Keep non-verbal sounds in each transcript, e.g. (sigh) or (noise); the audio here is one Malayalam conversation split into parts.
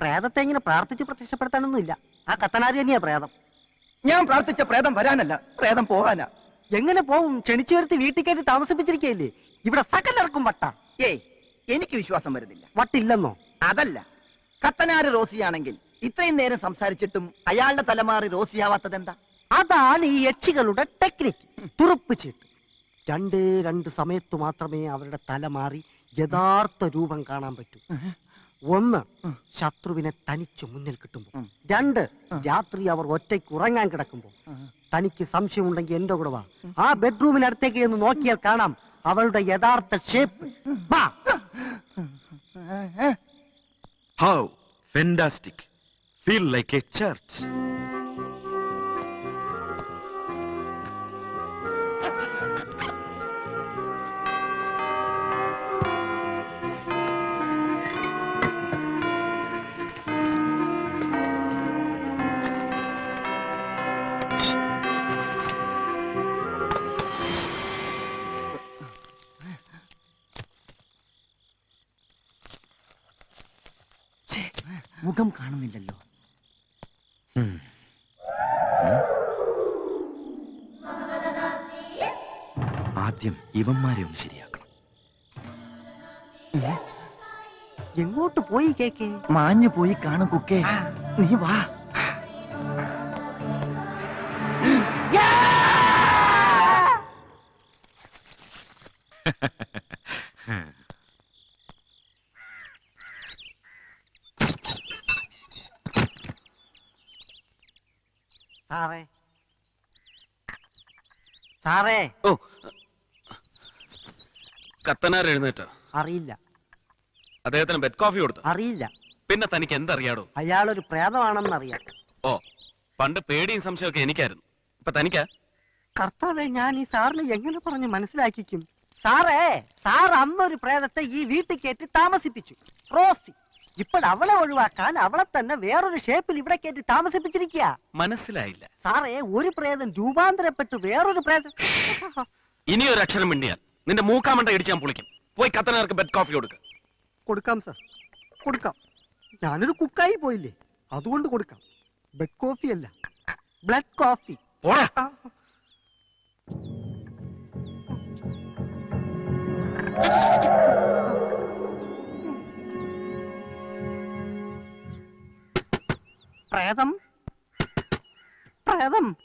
പ്രേതത്തെ ഇങ്ങനെ പ്രാർത്ഥിച്ച് പ്രത്യക്ഷപ്പെടുത്താനൊന്നുമില്ല. ആ കത്തനാരി തന്നെയാ പ്രേതം. ഞാൻ പ്രാർത്ഥിച്ച പ്രേതം വരാനല്ല പ്രേതം പോകാനാ എങ്ങനെ പോവും? ക്ഷണിച്ചു വരുത്തി വീട്ടിൽ കയറ്റി താമസിപ്പിച്ചിരിക്കയില്ലേ ഇവിടെ സകലർക്കും വട്ട. ഏയ് എനിക്ക് വിശ്വാസം വരുന്നില്ല. വട്ടില്ലെന്നോ? അതല്ല. കത്തനാര് റോസിയാണെങ്കിൽ ഇത്രയും നേരം സംസാരിച്ചിട്ടും അയാളുടെ തലമാറി റോസിയാവാത്തത് എന്താ അതാണ് ഈ യക്ഷികളുടെ ടെക്നിക്ക് തുറുപ്പ് ചീട്ട്. രണ്ടേ രണ്ട് സമയത്ത് മാത്രമേ അവരുടെ തലമാറി യഥാർത്ഥ രൂപം കാണാൻ പറ്റൂ. ഒന്ന് ശത്രുവിനെ തനിച്ച് മുന്നിൽ കിട്ടുമ്പോൾ ഉം. രണ്ട്. രാത്രി അവർ ഒറ്റയ്ക്ക് ഉറങ്ങാൻ കിടക്കുമ്പോൾ തനിക്ക് സംശയമുണ്ടെങ്കിൽ എന്റെ കൂടെ വാ. ആ ബെഡ്റൂമിനടുത്തേക്ക് എന്ന് നോക്കിയാൽ കാണാം അവളുടെ യഥാർത്ഥ shape how fantastic feel like a a മുഖം കാണുന്നില്ലല്ലോ. ആദ്യം ഇവന്മാരെ ഒന്ന് ശരിയാക്കണം. എങ്ങോട്ട് പോയി കേക്കേ? മാഞ്ഞു പോയി കാണും കുക്കേ. നീ വാ. സാറേ (laughs) സാറേ. ഓ. കത്തനാർ എഴുന്നേറ്റോ. അറിയില്ല. അദ്ദേഹത്തിന് ബെഡ് കോഫി കൊടുത്തു. അറിയില്ല. പിന്നെ തനിക്ക് എന്തറിയാടോ? പ്രേതമാണെന്ന് പ്രേതമാണെന്നറിയാം. ഓ പണ്ട് പേടിയും സംശയമൊക്കെ എനിക്കായിരുന്നു. ഇപ്പൊ തനിക്കാ? കർത്താവെ ഞാൻ ഈ സാറിന് എങ്ങനെ പറഞ്ഞു മനസ്സിലാക്കിക്കും? സാറേ സാർ അന്നൊരു പ്രേതത്തെ ഈ വീട്ടിൽ കയറ്റി താമസിപ്പിച്ചു. റോസി. ഇപ്പോഴവളെ ഒഴിവാക്കാൻ അവളെ തന്നെ വേറൊരു ഷേപ്പിൽ ഇവിടെ കയറ്റി താമസിപ്പിച്ചിരിക്കുക മനസ്സിലായില്ല. സാറേ ഒരു പ്രേതം രൂപാന്തരപ്പെട്ട് വേറൊരു പ്രേതം. ഇനി ഒരു അക്ഷരം മിണ്ടിയാൽ നിന്റെ മൂക്കാമണ്ട ഇടിച്ച് ഞാൻ പൊളിക്കും. പോയി കത്തനാർക്ക് ബെഡ് കോഫി കൊടുക്ക. കൊടുക്കാം സാർ കൊടുക്കാം. ഞാനൊരു കുക്കായി പോയില്ലേ? അതുകൊണ്ട് കൊടുക്കാം. ബെഡ് കോഫി അല്ല ബ്ലഡ് കോഫി പോടാ. പ്രേതം? പ്രേതം?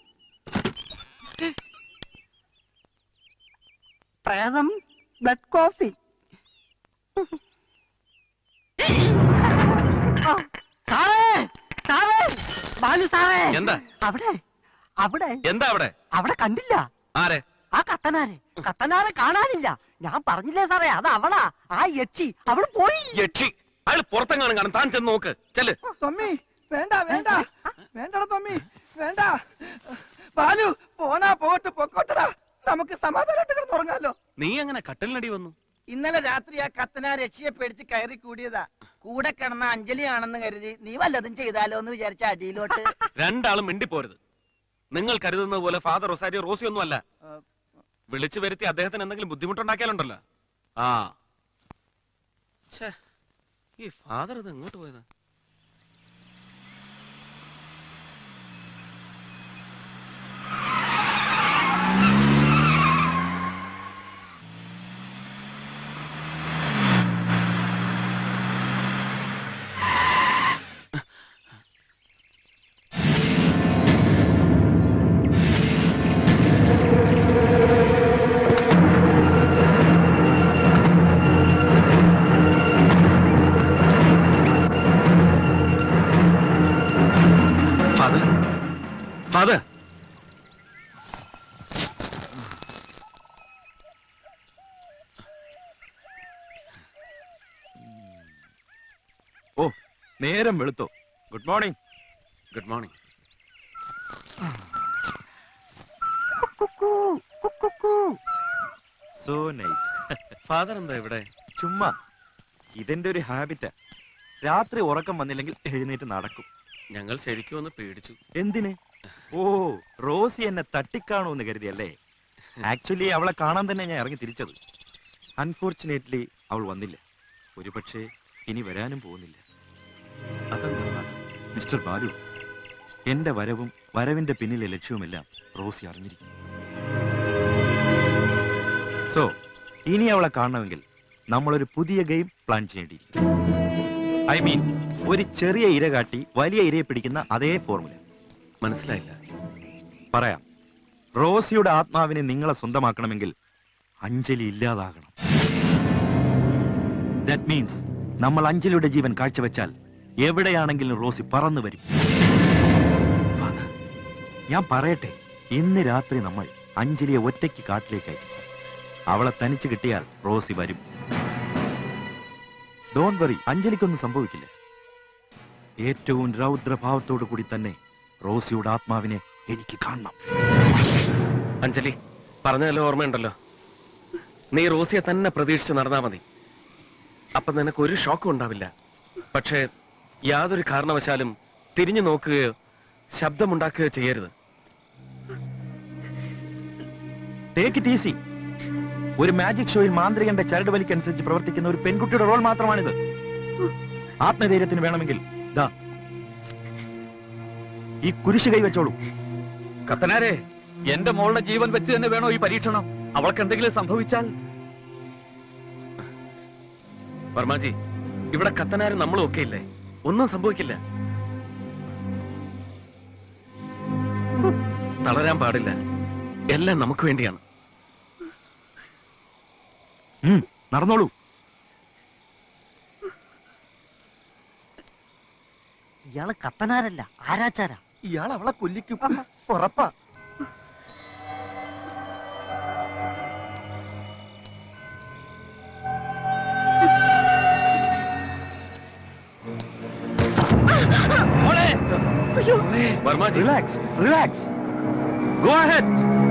പ്രേതം? Blood coffee. ആ, സാറേ സാറേ ബാലു സാറേ. എന്താ? അവിടെ അവിടെ. എന്താ അവിടെ? അവിടെ കണ്ടില്ല. ആരെ? ആ കത്തനാരെ. കത്തനാരെ കാണാനില്ല. ഞാൻ പറഞ്ഞില്ലേ സാറേ അത് അവളാ. ആ യക്ഷി. അവൾ പോയി. യക്ഷി. അയാൾ പുറത്തെങ്ങാനും കാണും. താൻ ചെന്ന് നോക്ക്. ചെൽ തൊമ്മി. വേണ്ട വേണ്ട. വേണ്ടട തമ്മി വേണ്ട. ബാലു പോനാ പോട്ട് പൊക്കോട്ടടാ. നമുക്ക് സമാധാനമായിട്ട് കിടന്നുറങ്ങാലോ നീ അങ്ങനെ കട്ടലിനടി വന്നു? ഇന്നലെ രാത്രി ആ കത്തന രക്ഷിയെ പേടിച്ച് കയറി കൂടിയതാ. കൂടെ കിടന്ന അഞ്ജലിയാണെന്ന് കരുതി നീ വല്ലതും ചെയ്താലോ എന്ന് വിചാരിച്ച അടിയിലോട്ട്. രണ്ടാളും മിണ്ടിപ്പോരുത്. നിങ്ങൾ കരുതുന്ന പോലെ ഫാദർ റൊസാരിയോ റോസി ഒന്നും അല്ല. വിളിച്ചു വരുത്തി അദ്ദേഹത്തിന് എന്തെങ്കിലും ബുദ്ധിമുട്ടുണ്ടാക്കിയാലുണ്ടല്ലോ. ആ. ഈ ഫാദർ ഇത് എങ്ങോട്ട് പോയത്? നേരം വെളുത്തു. Good morning good morning so nice father എന്താ ഇവിടെ? ചുമ്മാ. ഇതെന്റെ ഒരു ഹാബിറ്റാ രാത്രി ഉറക്കം വന്നില്ലെങ്കിൽ എഴുന്നേറ്റ് നടക്കും. ഞങ്ങൾ ശരിക്കും ഒന്ന് പേടിച്ചു. എന്തിന്? ഓ റോസി എന്നെ തട്ടിക്കാണോന്ന് കരുതിയല്ലേ? ആക്ച്വലി അവളെ കാണാൻ തന്നെ ഞാൻ ഇറങ്ങി തിരിച്ചത്. അൺഫോർച്ചുനേറ്റ്ലി അവൾ വന്നില്ല. ഒരുപക്ഷെ ഇനി വരാനും പോകുന്നില്ല. അതെന്താ? ഫാദർ? മിസ്റ്റർ ബാലു എന്റെ വരവും വരവിന്റെ പിന്നിലെ ലക്ഷ്യവുമെല്ലാം റോസി അറിഞ്ഞിരിക്കുന്നു. സോ ഇനി അവളെ കാണണമെങ്കിൽ നമ്മളൊരു പുതിയ ഗെയിം പ്ലാൻ ചെയ്യേണ്ടിയിരിക്കും ഐ മീൻ ഒരു ചെറിയ ഇര കാട്ടി വലിയ ഇരയെ പിടിക്കുന്ന അതേ ഫോർമുല. മനസ്സിലായില്ല? പറയാം. റോസിയുടെ ആത്മാവിനെ നിങ്ങളെ സ്വന്തമാക്കണമെങ്കിൽ അഞ്ജലി ഇല്ലാതാകണം. ദാറ്റ് മീൻസ് നമ്മൾ അഞ്ജലിയുടെ ജീവൻ കാഴ്ചവെച്ചാൽ എവിടെയാണെങ്കിലും റോസി പറന്നു വരും. ഞാൻ പറയട്ടെ ഇന്ന് രാത്രി നമ്മൾ അഞ്ജലിയെ ഒറ്റയ്ക്ക് കാട്ടിലേക്ക് അയക്കും അവളെ തനിച്ച് കിട്ടിയാൽ റോസി വരും. ഡോൺ വറി അഞ്ജലിക്കൊന്നും സംഭവിക്കില്ല. ഏറ്റവും രൗദ്രഭാവത്തോടു കൂടി തന്നെ റോസിയുടെ ആത്മാവിനെ എനിക്ക് കാണണം. അഞ്ജലി പറഞ്ഞതല്ലോ ഓർമ്മയുണ്ടല്ലോ? നീ റോസിയെ തന്നെ പ്രതീക്ഷിച്ച് നടന്നാ മതി. അപ്പൊ നിനക്ക് ഒരു ഷോക്കും ഉണ്ടാവില്ല. പക്ഷേ യാതൊരു കാരണവശാലും തിരിഞ്ഞു നോക്കുകയോ ശബ്ദമുണ്ടാക്കുകയോ ചെയ്യരുത്. ടേക്ക് ഒരു മാജിക് ഷോയിൽ മാന്ത്രികന്റെ ചരട് വലിക്കനുസരിച്ച് പ്രവർത്തിക്കുന്ന ഒരു പെൺകുട്ടിയുടെ റോൾ മാത്രമാണിത്. ആത്മധൈര്യത്തിന് വേണമെങ്കിൽ ദാ. ഈ കുരിശ് കൈവച്ചോളൂ കത്തനാരെ എന്റെ മോളുടെ ജീവൻ വെച്ച് തന്നെ വേണോ ഈ പരീക്ഷണം? അവൾക്ക് എന്തെങ്കിലും സംഭവിച്ചാൽ? വർമാജി ഇവിടെ കത്തനാരും നമ്മളും ഒക്കെ ഇല്ലേ ഒന്നും സംഭവിക്കില്ല. തളരാൻ പാടില്ല. എല്ലാം നമുക്ക് വേണ്ടിയാണ്. ഉം, നടന്നോളൂ. ഇയാൾ കത്തനാരല്ല ആരാച്ചാരാ? ഇയാൾ അവളെ കൊല്ലിക്കും. ഉറപ്പാ. Verma ji. Relax, relax. Go ahead.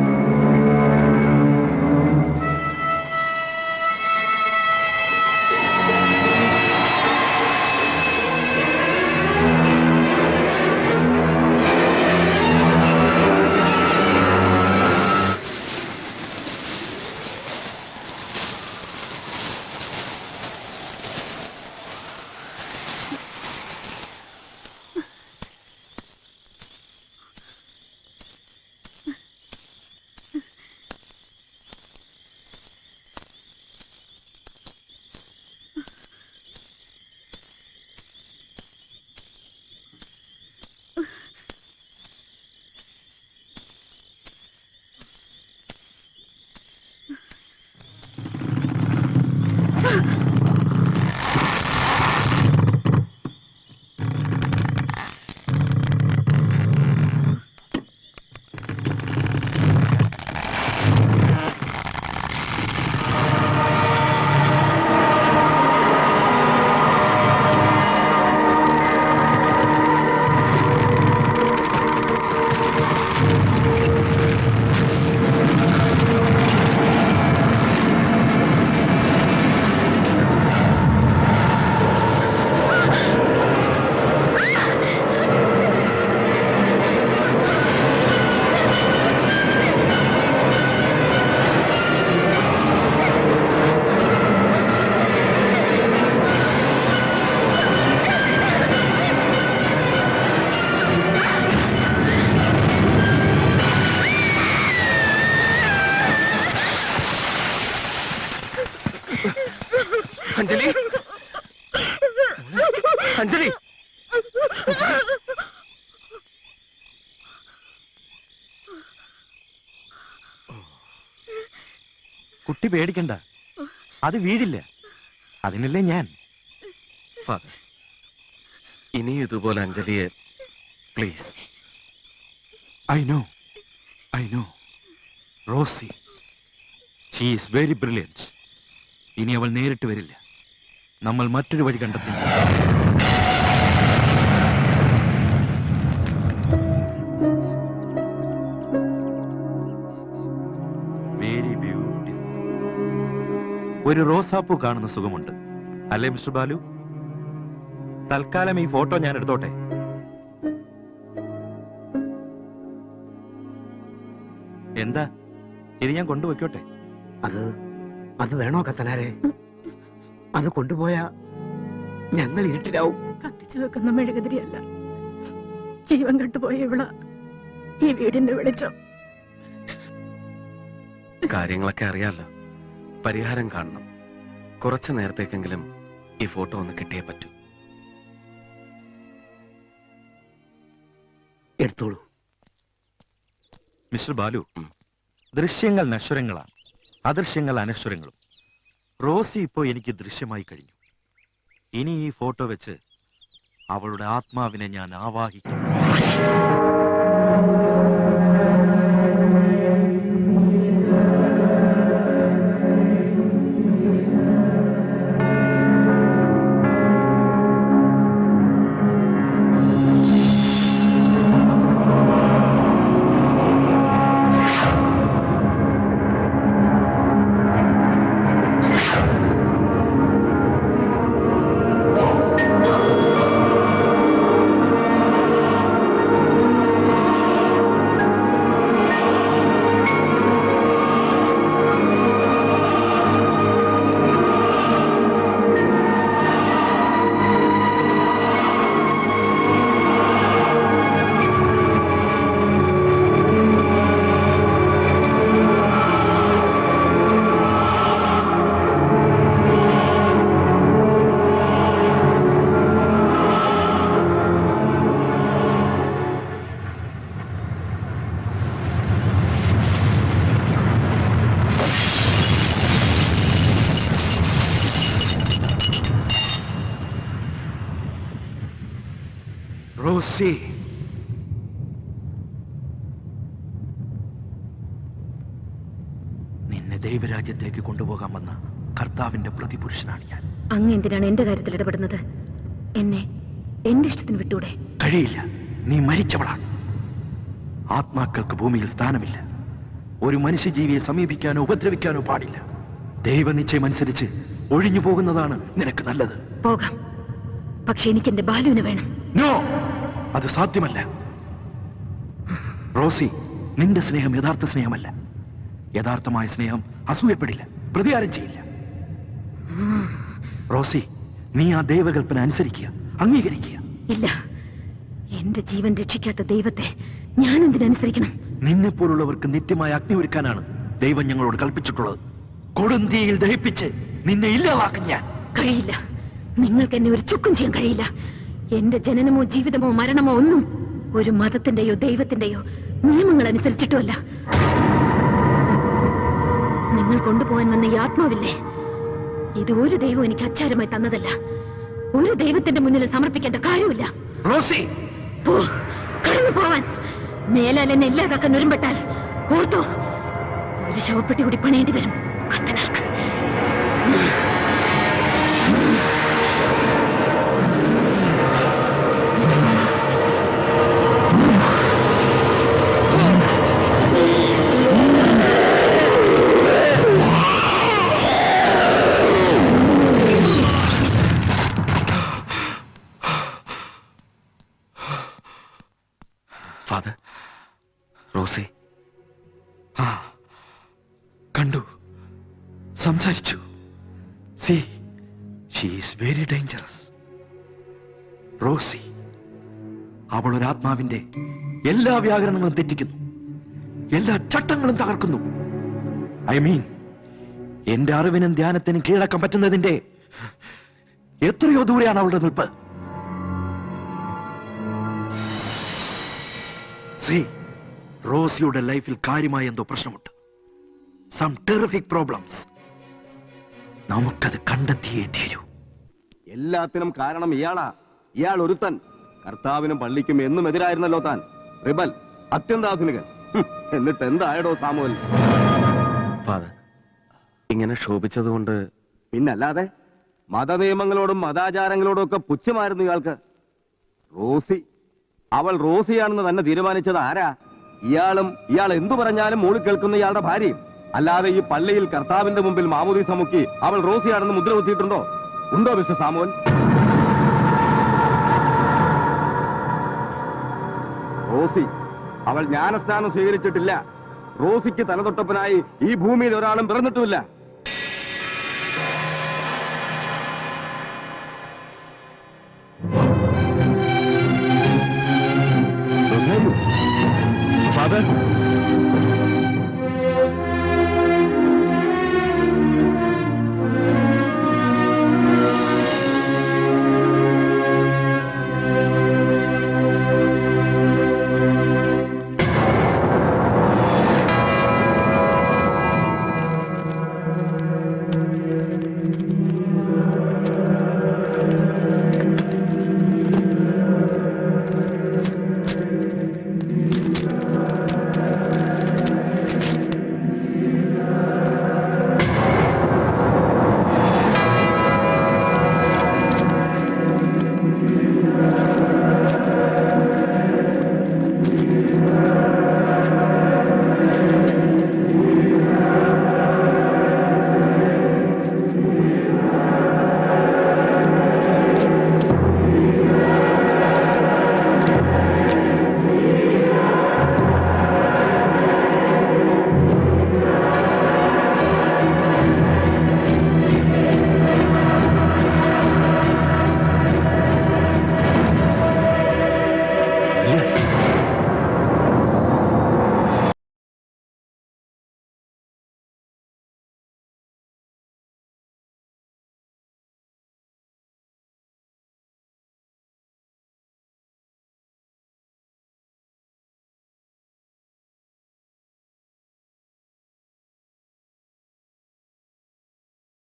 Anjali? Anjali? കുട്ടി പേടിക്കണ്ട. അത് വീഴില്ല. അതിനല്ലേ ഞാൻ. ഇനി ഇതുപോലെ അഞ്ജലിയെ please I know I know Rosie. She is very brilliant ഇനി അവൾ നേരിട്ട് വരില്ല. നമ്മൾ മറ്റൊരു വഴി കണ്ടെത്തി. വെരി ബ്യൂട്ടിഫുൾ ഒരു റോസാപ്പൂ കാണുന്ന സുഖമുണ്ട്. അല്ലേ മിസ്റ്റർ ബാലു? തൽക്കാലം ഈ ഫോട്ടോ ഞാൻ എടുത്തോട്ടെ. എന്താ? ഇത് ഞാൻ കൊണ്ടുവയ്ക്കോട്ടെ? അത് അത് വേണോ കത്തനാരെ അത് കൊണ്ടുപോയാ ഞങ്ങൾ ഇരുട്ടിലാവും. കത്തിച്ചു വെക്കുന്ന മെഴുകുതിരിയല്ല. ജീവൻ കെട്ടുപോയ ഇവള ഈ വീടിന്റെ വെളിച്ചം. കാര്യങ്ങളൊക്കെ അറിയാലോ. പരിഹാരം കാണണം. കുറച്ചു നേരത്തേക്കെങ്കിലും ഈ ഫോട്ടോ ഒന്ന് കിട്ടിയേ പറ്റൂ. എടുത്തോളൂ. മിസ്റ്റർ ബാലു ദൃശ്യങ്ങൾ നശ്വരങ്ങളാണ്. അദൃശ്യങ്ങൾ അനശ്വരങ്ങളും. റോസി ഇപ്പോ എനിക്ക് ദൃശ്യമായി കഴിഞ്ഞു. ഇനി ഈ ഫോട്ടോ വെച്ച് അവളുടെ ആത്മാവിനെ ഞാൻ ആവാഹിക്കും. റോസി നിന്നെ ദൈവരാജ്യത്തിലേക്ക് കൊണ്ടുപോകാൻ വന്ന കർത്താവിന്റെ പ്രതിപുരുഷനാണ് ഞാൻ. അങ്ങ് എന്തിനാണ് എന്റെ കാര്യത്തിൽ ഇടപെടുന്നത്? എന്നെ എന്റെ ഇഷ്ടത്തിന് വിട്ടൂടെ? കഴിയില്ല. നീ മരിച്ചവളാണ്. ആത്മാക്കൾക്ക് ഭൂമിയിൽ സ്ഥാനമില്ല. ഒരു മനുഷ്യജീവിയെ സമീപിക്കാനോ ഉപദ്രവിക്കാനോ പാടില്ല. ദൈവനിശ്ചയം അനുസരിച്ച് ഒഴിഞ്ഞു പോകുന്നതാണ് നിനക്ക് നല്ലത്. പോകാം. പക്ഷെ എനിക്ക് എന്റെ ബാലുവിനെ വേണം. നോ അത് സാധ്യമല്ല. റോസി നിന്റെ സ്നേഹം യഥാർത്ഥ സ്നേഹമല്ല. യഥാർത്ഥമായ സ്നേഹം അസൂയപ്പെടില്ല. പ്രതികാരം ചെയ്യില്ല. റോസി നീ ആ ദൈവകൽപ്പന അനുസരിക്കുക അംഗീകരിക്കുക. ഇല്ല. എന്റെ ജീവൻ രക്ഷിക്കാത്ത ദൈവത്തെ ഞാൻ എന്തിനനുസരിക്കണം നിന്നെ പോലുള്ളവർക്ക് നിത്യമായ അഗ്നി ഒരുക്കാനാണ് ദൈവം ഞങ്ങളോട് കൽപ്പിച്ചിട്ടുള്ളത്. കൊടുന്തിയിൽ ദഹിപ്പിച്ച് നിന്നെ ഇല്ലാതാക്കും ഞാൻ. കഴിയില്ല. നിങ്ങൾക്ക് എന്നെ ഒരു ചുക്കും ചെയ്യാൻ കഴിയില്ല. എന്റെ ജനനമോ ജീവിതമോ മരണമോ ഒന്നും ഒരു മതത്തിന്റെയോ ദൈവത്തിന്റെയോ നിയമങ്ങൾ അനുസരിച്ചിട്ടുമല്ല. നിങ്ങൾ കൊണ്ടുപോകാൻ വന്ന ഈ ആത്മാവില്ലേ? ഇത് ഒരു ദൈവം എനിക്ക് അച്ചാരമായി തന്നതല്ല. ഒരു ദൈവത്തിന്റെ മുന്നിൽ സമർപ്പിക്കേണ്ട കാര്യമില്ല റോസി! കടന്നു പോവാൻ. മേലാൽ എന്നെ ഇല്ലാതാക്കാൻ ഒരുമ്പെട്ടാൽ ഓർത്തോ ഒരു ശവപ്പെട്ടി കൂടി പണിയേണ്ടി വരും. കത്തനാർക്ക് ഫാദർ റോസി. ആ കണ്ടു. സംസാരിച്ചു. C she is very dangerous Rosie അവൾ ഒരു ആത്മാവിന്റെ എല്ലാ വ്യാകരണങ്ങളും തെറ്റിക്കുന്നു. എല്ലാ ചട്ടങ്ങളും തകർക്കുന്നു. ഐ മീൻ എന്റെ അറിവിനും ധ്യാനത്തിനും കീഴടക്കാൻ പറ്റുന്നതിന്റെ എത്രയോ ദൂരെയാണ് അവളുടെ നിൽപ്പ്. സി റോസിയുടെ ലൈഫിൽ കാര്യമായ എന്തോ പ്രശ്നമുണ്ട്. സം ടെറിഫിക് പ്രോബ്ലംസ് നമുക്കത് കണ്ടെത്തിയേ തീരൂ. എല്ലാത്തിനും കാരണം ഇയാളാ. ഇയാൾ ഒരുത്തൻ. കർത്താവിനും പള്ളിക്കും എന്നും എതിരായിരുന്നല്ലോ താൻ. റിബൽ അത്യന്താധുനികൻ. എന്നിട്ട് എന്തായടോ സാമുവൽ? ഇങ്ങനെ ക്ഷോഭിച്ചതുകൊണ്ട് പിന്നല്ലാതെ മതനിയമങ്ങളോടും മതാചാരങ്ങളോടും ഒക്കെ പുച്ഛമായിരുന്നു ഇയാൾക്ക്. റോസി അവൾ റോസിയാണെന്ന് തന്നെ തീരുമാനിച്ചത് ആരാ? ഇയാളും ഇയാൾ എന്തു പറഞ്ഞാലും മൂളി കേൾക്കുന്ന ഇയാളുടെ ഭാര്യയും. അല്ലാതെ ഈ പള്ളിയിൽ കർത്താവിന്റെ മുമ്പിൽ മാമൂദി സമുക്കി അവൾ റോസിയാണെന്ന് മുദ്ര കുത്തിയിട്ടുണ്ടോ? ഉണ്ടോ മിസ്റ്റർ സാമോൻ? റോസി അവൾ ജ്ഞാനസ്നാനം സ്വീകരിച്ചിട്ടില്ല. റോസിക്ക് തലതൊട്ടപ്പനായി ഈ ഭൂമിയിൽ ഒരാളും പിറന്നിട്ടുമില്ല.